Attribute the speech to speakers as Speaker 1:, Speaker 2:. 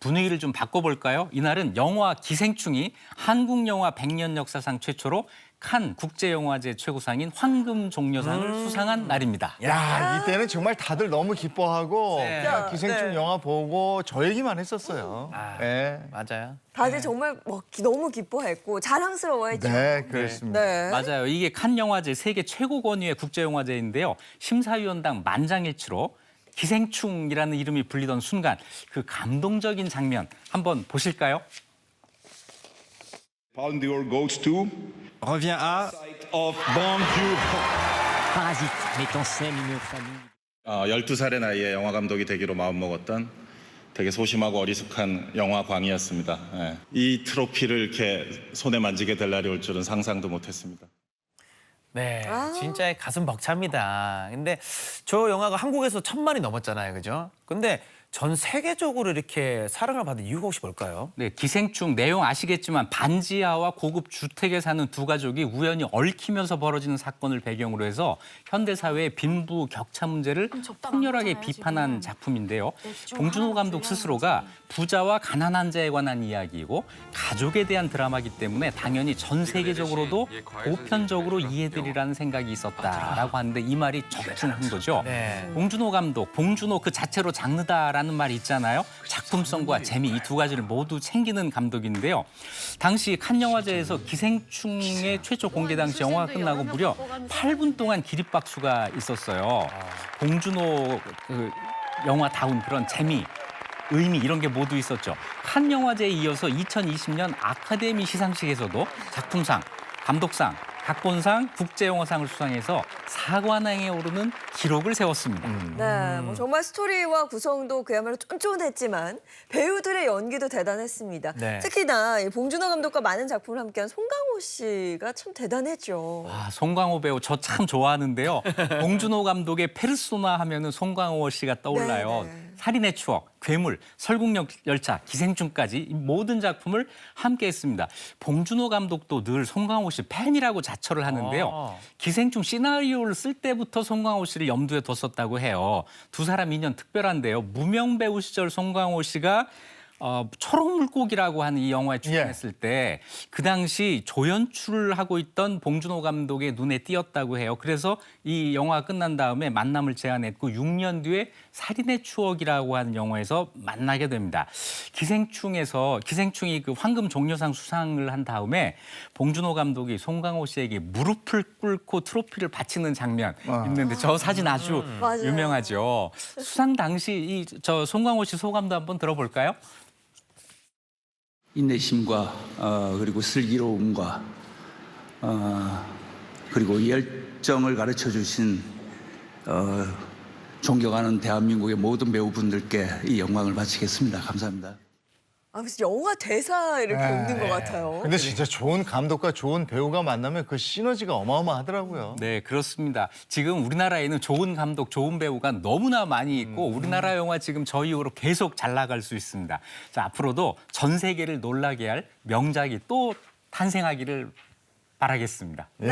Speaker 1: 분위기를 좀 바꿔볼까요? 이날은 영화 기생충이 한국 영화 100년 역사상 최초로 칸 국제영화제 최고상인 황금 종려상을
Speaker 2: 음.
Speaker 1: 수상한 날입니다.
Speaker 2: 야, 이때는 정말 다들 너무 기뻐하고
Speaker 1: 네.
Speaker 2: 그냥 기생충
Speaker 3: 네.
Speaker 2: 영화 보고 저 얘기만 했었어요.
Speaker 1: 아.
Speaker 2: 네.
Speaker 1: 맞아요.
Speaker 3: 다들 정말 뭐 기- 너무 기뻐했고 자랑스러워했죠.
Speaker 2: 네, 그렇습니다.
Speaker 3: 네.
Speaker 1: 맞아요. 이게 칸 영화제 세계 최고 권위의 국제 영화제인데요. 심사위원당 만장일치로 기생충이라는 이름이 불리던 순간 그 감동적인 장면 한번 보실까요?
Speaker 4: Palme d'Or goes to
Speaker 5: revient à
Speaker 4: of Joon-ho.
Speaker 6: Parasite met en scène une famille.
Speaker 7: 어, 12살의 나이에 영화 감독이 되기로 마음먹었던 되게 소심하고 어리숙한 영화광이었습니다. 예. 이 트로피를 이렇게 손에 만지게 될 날이 올 줄은 상상도 못했습니다.
Speaker 8: 네,
Speaker 3: 아.
Speaker 8: 진짜 가슴 벅찹니다. 근데 저 영화가 한국에서 천만이 넘었잖아요, 그죠? 근데 전 세계적으로 이렇게 사랑을 받은 이유가 혹시 뭘까요?
Speaker 1: 네, 기생충 내용 아시겠지만 반지하와 고급 주택에 사는 두 가족이 우연히 얽히면서 벌어지는 사건을 배경으로 해서 현대 사회의 빈부 격차 문제를 폭렬하게 비판한 작품인데요. 봉준호 감독 스스로가 부자와 가난한 자에 관한 이야기이고 가족에 대한 드라마기 때문에 당연히 전 세계적으로도 보편적으로 이해되리라는 생각이 있었다라고 하는데 이 말이 적중한 거죠.
Speaker 8: 네.
Speaker 1: 봉준호 감독, 봉준호 그 자체로 장르다라는 말이 있잖아요. 작품성과 재미 이 두 가지를 모두 챙기는 감독인데요. 당시 칸 영화제에서 기생충의 최초 공개 당시 영화가 끝나고 무려 8분 동안 기립박수가 있었어요. 봉준호 그 영화다운 그런 재미, 의미 이런 게 모두 있었죠. 칸 영화제에 이어서 2020년 아카데미 시상식에서도 작품상, 감독상, 각본상, 국제영화상을 수상해서 사관왕에 오르는 기록을 세웠습니다.
Speaker 3: 네, 뭐 정말 스토리와 구성도 그야말로 쫀쫀했지만 배우들의 연기도 대단했습니다.
Speaker 8: 네.
Speaker 3: 특히나 이 봉준호 감독과 많은 작품을 함께한 송강호 씨가 참 대단했죠.
Speaker 1: 아, 송강호 배우 저 참 좋아하는데요. 봉준호 감독의 페르소나 하면은 송강호 씨가 떠올라요.
Speaker 3: 네, 네.
Speaker 1: 살인의 추억, 괴물, 설국열차, 기생충까지 이 모든 작품을 함께했습니다. 봉준호 감독도 늘 송강호 씨 팬이라고 자처를 하는데요.
Speaker 8: 아.
Speaker 1: 기생충 시나리오를 쓸 때부터 송강호 씨를 염두에 뒀었다고 해요. 두 사람 인연 특별한데요. 무명 배우 시절 송강호 씨가 어, 초록물고기라고 하는 이 영화에 출연했을 때 그 당시 조연출을 하고 있던 봉준호 감독의 눈에 띄었다고 해요. 그래서 이 영화가 끝난 다음에 만남을 제안했고 6년 뒤에 살인의 추억이라고 하는 영화에서 만나게 됩니다. 기생충에서 기생충이 그 황금 종려상 수상을 한 다음에 봉준호 감독이 송강호 씨에게 무릎을 꿇고 트로피를 바치는 장면 있는데 저 사진 아주
Speaker 3: 맞아요.
Speaker 1: 유명하죠. 수상 당시 이 저 송강호 씨 소감도 한번 들어볼까요?
Speaker 9: 인내심과 어, 그리고 슬기로움과 어, 그리고 열정을 가르쳐 주신 어, 존경하는 대한민국의 모든 배우분들께 이 영광을 바치겠습니다. 감사합니다.
Speaker 3: 아, 무슨 영화 대사 이렇게
Speaker 2: 네.
Speaker 3: 읽는 것 같아요.
Speaker 2: 근데 진짜 좋은 감독과 좋은 배우가 만나면 그 시너지가 어마어마하더라고요.
Speaker 1: 네, 그렇습니다. 지금 우리나라에는 좋은 감독, 좋은 배우가 너무나 많이 있고 우리나라 영화 지금 저 이후로 계속 잘 나갈 수 있습니다. 자, 앞으로도 전 세계를 놀라게 할 명작이 또 탄생하기를 바라겠습니다.
Speaker 2: 예.